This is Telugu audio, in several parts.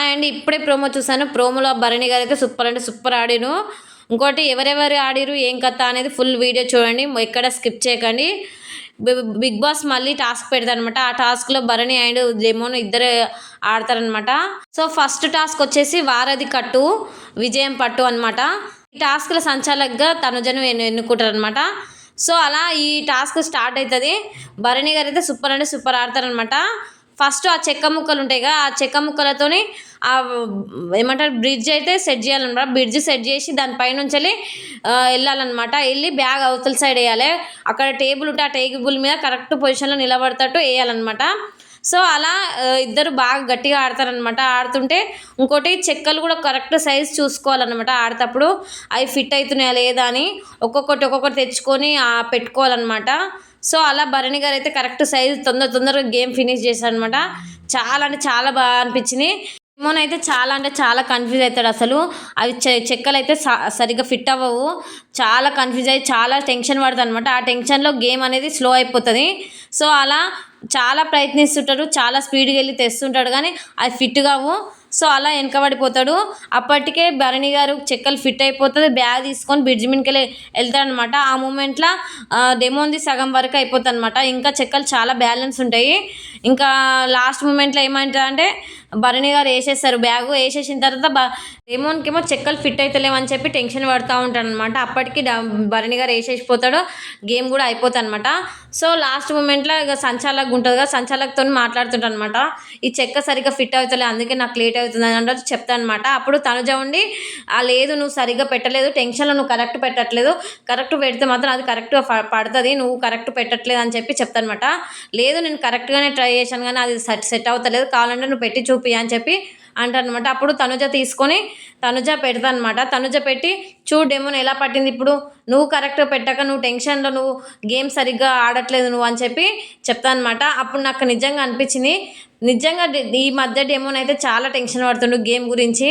అండ్ ఇప్పుడే ప్రోమో చూసాను ప్రోమోలో భరణి గారు అయితే సూపర్ అంటే సూపర్ ఆడిను ఇంకోటి ఎవరెవరు ఆడిరు ఏం కథ అనేది ఫుల్ వీడియో చూడండి. ఎక్కడ స్కిప్ చేయకండి. బిగ్ బాస్ మళ్ళీ టాస్క్ పెడతారనమాట. ఆ టాస్క్లో భరణి అండ్ జెమోన్ ఇద్దరు ఆడతారనమాట. సో ఫస్ట్ టాస్క్ వచ్చేసి వారధి కట్టు విజయం పట్టు అనమాట. ఈ టాస్క్ల సంచాలకుగా తనుజను ఎన్నుకుంటారనమాట. సో అలా ఈ టాస్క్ స్టార్ట్ అవుతుంది భరణి గారు అయితే సూపర్ అంటే సూపర్ ఆడతారనమాట. ఫస్ట్ ఆ చెక్క ముక్కలు ఉంటాయి కదా ఆ చెక్క ముక్కలతోని ఆ ఏమంటారు బ్రిడ్జ్ అయితే సెట్ చేయాలన్నమాట. బ్రిడ్జ్ సెట్ చేసి దానిపైన నుంచి వెళ్ళి వెళ్ళాలన్నమాట. వెళ్ళి బ్యాగ్ అవతల సైడ్ వేయాలి. అక్కడ టేబుల్ ఉంటే ఆ టేబుల్ మీద కరెక్ట్ పొజిషన్లో నిలబడతట్టు వేయాలన్నమాట. సో అలా ఇద్దరు బాగా గట్టిగా ఆడతారనమాట ఆడుతుంటే ఇంకోటి చెక్కలు కూడా కరెక్ట్ సైజ్ చూసుకోవాలన్నమాట. ఆడేటప్పుడు అవి ఫిట్ అవుతున్నాయా లేదా అని ఒక్కొక్కటి ఒక్కొక్కటి తెచ్చుకొని పెట్టుకోవాలన్నమాట. సో అలా భరణి గారు అయితే కరెక్ట్ సైజ్ తొందర తొందరగా గేమ్ ఫినిష్ చేశారనమాట చాలా అంటే చాలా బాగా అనిపించింది. సిమోన్ అయితే చాలా అంటే చాలా కన్ఫ్యూజ్ అవుతాడు అసలు. అవి చె- చెక్కలు అయితే స- సరిగ్గా ఫిట్ అవ్వవు. చాలా కన్ఫ్యూజ్ అయ్యి చాలా టెన్షన్ పడుతుంది అనమాట ఆ టెన్షన్లో గేమ్ అనేది స్లో అయిపోతుంది. సో అలా చాలా ప్రయత్నిస్తుంటాడు. చాలా స్పీడ్గా వెళ్ళి తెస్తుంటాడు. కానీ అది ఫిట్ కావు. సో అలా వెనకబడిపోతాడు. అప్పటికే భరణి గారు చెక్కలు ఫిట్ అయిపోతుంది బ్యాగ్ తీసుకొని బ్రిడ్జ్ మీదకెళ్ళి వెళ్తాడనమాట ఆ మూమెంట్లో డెమోంది సగం వరకు అయిపోతుంది అనమాట ఇంకా చెక్కలు చాలా బ్యాలెన్స్ ఉంటాయి. ఇంకా లాస్ట్ మూమెంట్లో ఏమంటారంటే భరణి గారు వేసేస్తారు బ్యాగ్. వేసేసిన తర్వాత బ డెమోన్కి ఏమో చెక్కలు ఫిట్ అవుతలేమని చెప్పి టెన్షన్ పడుతూ ఉంటాడు అనమాట అప్పటికి డ- భరణి గారు వేసేసిపోతాడు. గేమ్ కూడా అయిపోతుంది అనమాట సో లాస్ట్ మూమెంట్లో ఇక సంచాలక్ ఉంటుంది కదా సంచాలక్తో మాట్లాడుతుంటాడు అనమాట ఈ చెక్క సరిగ్గా ఫిట్ అవుతలే అందుకే నాకు లేట్ అవుతుంది అని అంటే చెప్తా అనమాట అప్పుడు తనుజ ఉండి ఆ లేదు నువ్వు సరిగ్గా పెట్టలేదు టెన్షన్లో నువ్వు కరెక్ట్ పెట్టట్లేదు. కరెక్ట్ పెడితే మాత్రం అది కరెక్ట్గా పడుతుంది నువ్వు కరెక్ట్ పెట్టట్లేదు అని చెప్పి చెప్తానమాట. లేదు నేను కరెక్ట్గానే ట్రై చేశాను కానీ అది సెట్ సెట్ అవుతలేదు. కావాలంటే నువ్వు పెట్టి చూపి అని చెప్పి అంటారనమాట అప్పుడు తనుజ తీసుకొని తనుజ పెడతానమాట. తనుజ పెట్టి చూడేమో ఎలా పట్టింది ఇప్పుడు? నువ్వు కరెక్ట్గా పెట్టాక నువ్వు టెన్షన్లో నువ్వు గేమ్ సరిగ్గా ఆడట్లేదు నువ్వు అని చెప్పి చెప్తానమాట. అప్పుడు నాకు నిజంగా అనిపించింది నిజంగా ఈ మధ్య డెమోన్ అయితే చాలా టెన్షన్ పడుతుండు గేమ్ గురించి.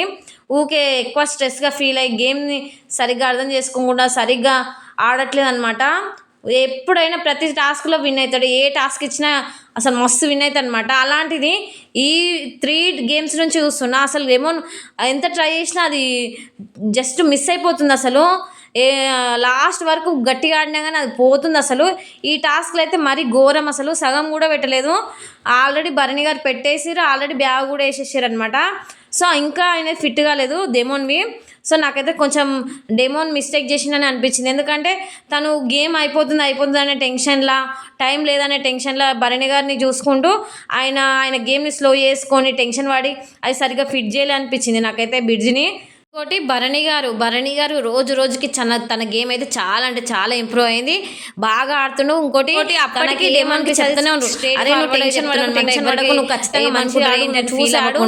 ఊకే ఎక్కువ స్ట్రెస్గా ఫీల్ అయ్యి గేమ్ని సరిగ్గా అర్థం చేసుకోకుండా సరిగ్గా ఆడట్లేదు అనమాట ఎప్పుడైనా ప్రతి టాస్క్లో విన్ అవుతాడు ఏ టాస్క్ ఇచ్చినా అసలు మస్తు విన్ అవుతాడు అనమాట అలాంటిది ఈ త్రీ గేమ్స్ నుంచి చూస్తున్నా అసలు ఏమో ఎంత ట్రై చేసినా అది జస్ట్ మిస్ అయిపోతుంది అసలు. ఏ లాస్ట్ వరకు గట్టిగా ఆడినా కానీ అది పోతుంది అసలు. ఈ టాస్క్లు అయితే మరీ ఘోరం అసలు. సగం కూడా పెట్టలేదు. Already Bharani garu పెట్టేసిరు already bag కూడా వేసేసారు అనమాట సో ఇంకా ఆయన ఫిట్ కాలేదు డెమోన్వి. సో నాకైతే కొంచెం డెమోన్ మిస్టేక్ చేసిందని అనిపించింది. ఎందుకంటే తను గేమ్ అయిపోతుంది అయిపోతుంది అనే టెన్షన్లా టైం లేదనే టెన్షన్లా భరణి గారిని చూసుకుంటూ ఆయన ఆయన గేమ్ని స్లో చేసుకొని టెన్షన్ పడి అది సరిగ్గా ఫిట్ చేయాలి అనిపించింది నాకైతే బ్రిడ్జ్ని ఇంకోటి భరణి గారు భరణి గారు రోజు రోజుకి తన తన గేమ్ అయితే చాలా అంటే చాలా ఇంప్రూవ్ అయింది. బాగా ఆడుతుండు. ఇంకోటి అప్పటికి చెప్తూనే అరే నువ్వు టెన్షన్ పడకు టెన్షన్ పడకు. నువ్వు ఖచ్చితంగా మంచిగా ఆడు నేను చూసాడు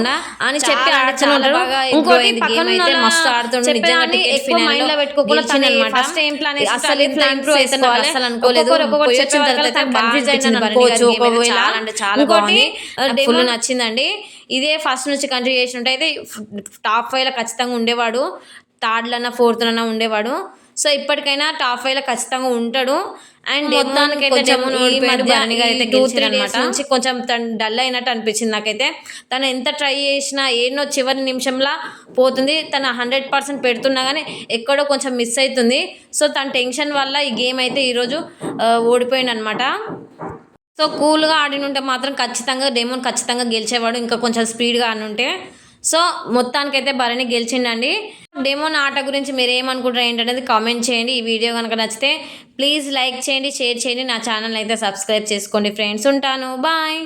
అని చెప్పి ఆడుతున్నాడు ఇంకోటి పక్కన అయితే మస్తు ఆడుతుండు. నిజంగా ఎక్కువ మైండ్లో పెట్టుకోకుండా తన ఫస్ట్ ఏం ప్లాన్ అసలు ఇంత ఇంప్రూవ్ అయితే అసలు అనుకోలేదు. పోయి వచ్చిన తర్వాత కన్ఫ్యూజ్ అయినా అనుకోవచ్చు ఒకవేళ అంటే చాలా బాగుంది. ఫుల్ నచ్చిందండి. ఇదే ఫస్ట్ నుంచి కంటిన్యూ చేసినట్టు అయితే టాప్ ఫైవ్లో ఖచ్చితంగా ఉండేవాడు. థర్డ్లన్నా ఫోర్త్లన్నా ఉండేవాడు. సో ఇప్పటికైనా టాప్ ఫైవ్లో ఖచ్చితంగా ఉంటాడు. అండ్ మొత్తానికైతే నుంచి కొంచెం తను డల్ అయినట్టు అనిపించింది నాకైతే. తను ఎంత ట్రై చేసినా ఏనో చివరి నిమిషంలో పోతుంది. తను హండ్రెడ్ పర్సెంట్ పెడుతున్నా కానీ ఎక్కడో కొంచెం మిస్ అవుతుంది. సో తన టెన్షన్ వల్ల ఈ గేమ్ అయితే ఈరోజు ఓడిపోయింది అనమాట సో కూల్గా ఆడినుంటే మాత్రం ఖచ్చితంగా డెమోన్ ఖచ్చితంగా గెలిచేవాడు ఇంకా కొంచెం స్పీడ్గా ఆడినుంటే. సో మొత్తానికైతే భరణి గెలిచిండండి. డెమోన్ ఆట గురించి మీరు ఏమనుకుంటారు ఏంటనేది కామెంట్ చేయండి. ఈ వీడియో కనుక నచ్చితే ప్లీజ్ లైక్ చేయండి షేర్ చేయండి. నా ఛానల్ అయితే సబ్స్క్రైబ్ చేసుకోండి ఫ్రెండ్స్ ఉంటాను. బాయ్